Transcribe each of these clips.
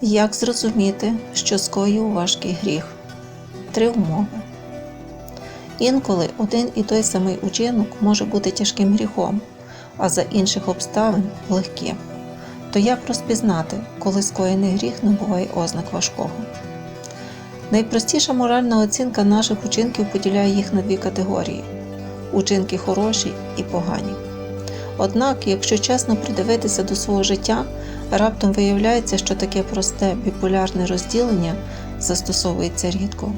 Як зрозуміти, що скоїв важкий гріх? Три умови. Інколи один і той самий учинок може бути тяжким гріхом, а за інших обставин легким. То як розпізнати, коли скоєний гріх набуває ознак важкого? Найпростіша моральна оцінка наших учинків поділяє їх на дві категорії: учинки хороші і погані. Однак, якщо чесно придивитися до свого життя, раптом виявляється, що таке просте біполярне розділення застосовується рідко.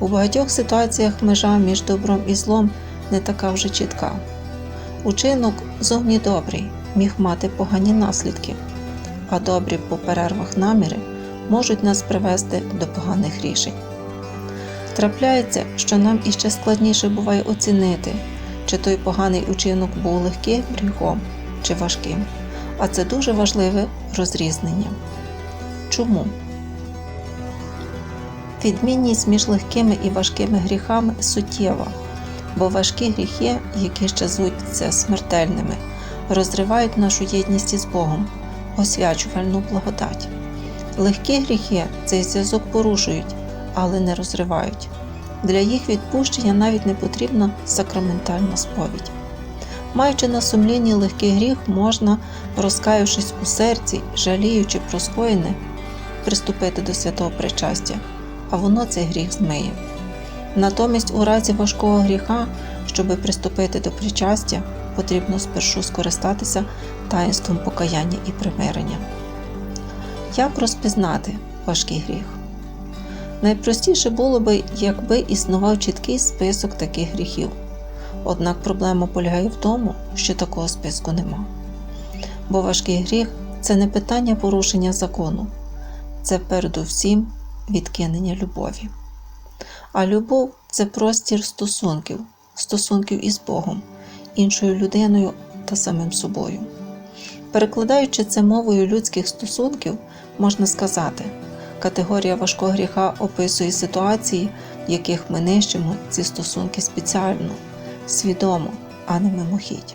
У багатьох ситуаціях межа між добром і злом не така вже чітка. Учинок зовні добрий міг мати погані наслідки, а добрі по перервах наміри можуть нас привести до поганих рішень. Трапляється, що нам іще складніше буває оцінити, чи той поганий учинок був легким гріхом чи важким, а це дуже важливе розрізнення. Чому? Відмінність між легкими і важкими гріхами суттєва, бо важкі гріхи, які ще звуться смертельними, розривають нашу єдність із Богом, освячувальну благодать. Легкі гріхи цей зв'язок порушують, але не розривають. Для їх відпущення навіть не потрібна сакраментальна сповідь. Маючи на сумлінні легкий гріх, можна, розкаявшись у серці, жаліючи про скоєне, приступити до святого причастя, а воно цей гріх змиє. Натомість, у разі важкого гріха, щоби приступити до причастя, потрібно спершу скористатися таїнством покаяння і примирення. Як розпізнати важкий гріх? Найпростіше було би, якби існував чіткий список таких гріхів. Однак проблема полягає в тому, що такого списку нема. Бо важкий гріх це не питання порушення закону, це передусім відкинення любові. А любов це простір стосунків, стосунків із Богом, іншою людиною та самим собою. Перекладаючи це мовою людських стосунків, можна сказати, категорія важкого гріха описує ситуації, в яких ми нищимо ці стосунки спеціально, свідомо, а не мимохідь.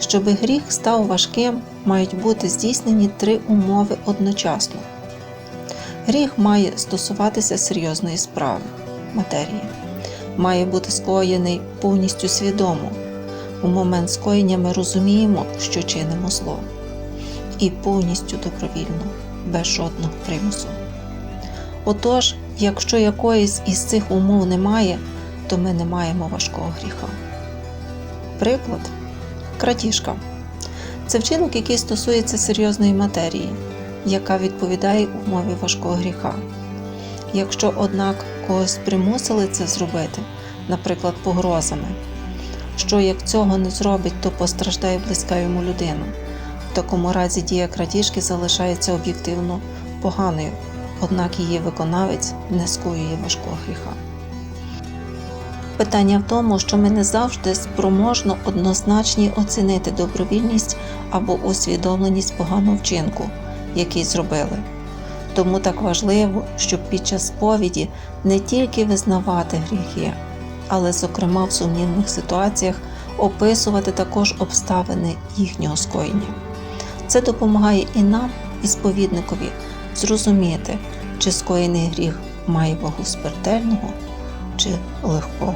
Щоби гріх став важким, мають бути здійснені три умови одночасно. Гріх має стосуватися серйозної справи, матерії, має бути скоєний повністю свідомо. У момент скоєння ми розуміємо, що чинимо зло, і повністю добровільно, без жодного примусу. Отож, якщо якоїсь із цих умов немає, то ми не маємо важкого гріха. Приклад крадіжка це вчинок, який стосується серйозної матерії, яка відповідає умові важкого гріха. Якщо, однак, когось примусили це зробити, наприклад, погрозами, що як цього не зробить, то постраждає близька йому людина. В такому разі дія крадіжки залишається об'єктивно поганою, однак її виконавець не скоює важкого гріха. Питання в тому, що ми не завжди спроможно однозначні оцінити добровільність або усвідомленість поганого вчинку, який зробили. Тому так важливо, щоб під час сповіді не тільки визнавати гріхи, але, зокрема, в сумнівних ситуаціях описувати також обставини їхнього скоєння. Це допомагає і нам, і сповідникові, зрозуміти, чи скоєний гріх має вагу смертельного чи легкого.